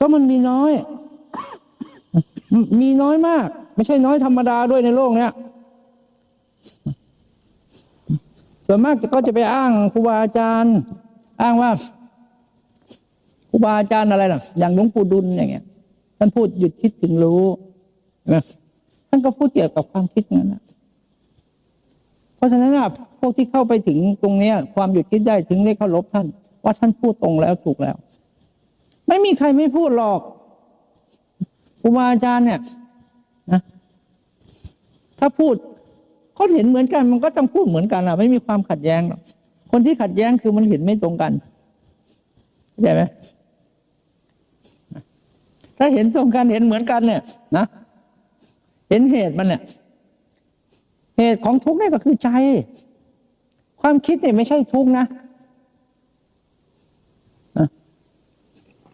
ก็มันมีน้อย มีน้อยมาก ไม่ใช่น้อยธรรมดาด้วยในโลกเนี้ยส่วนมากก็จะไปอ้างครูบาอาจารย์ อ้างว่าครูบาอาจารย์อะไรล่ะ อย่างหลวงปู่ดุลอย่างเงี้ยท่านพูดหยุดคิดถึงรู้นไหมท่านก็พูดเกี่ยวกับความคิดนั้นนะเพราะฉะนั้นอะพวกที่เข้าไปถึงตรงเนี้ย ความหยุดคิดได้ถึงได้เคารพท่าน ว่าท่านพูดตรงแล้วถูกแล้ว ม่มีใครไม่พูดหรอกครูบาอาจารย์เนี่ยนะถ้าพูดเขาเห็นเหมือนกัน มันก็ต้องพูดเหมือนกันอะไม่มีความขัดแย้งหรอกคนที่ขัดแย้งคือมันเห็นไม่ตรงกันเข้าใจไหมถ้าเห็นตรงกันเห็นเหมือนกันเนี่ย นะเห็นเหตุมันเนี่ยเหตุของทุกข์เนี่ยก็คือใจ ความคิดเนี่ยไม่ใช่ทุกข์นะ